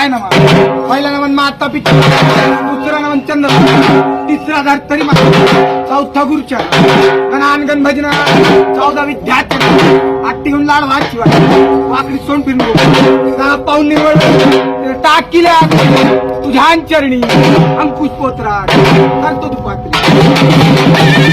काय मग? पहिला नमन माता पिता दुसरा नमन चंद्र तिसरा धर तरी मा चौथा गुरुच्या गणानगण भजन चौदा विद्यार्थी आठटी घेऊन लाड वाची वाकडी सोन फिरून त्याला पाहून निवड टाकील्या तुझ्या चरणी अंकुश पोत्रा करतो तू पात्री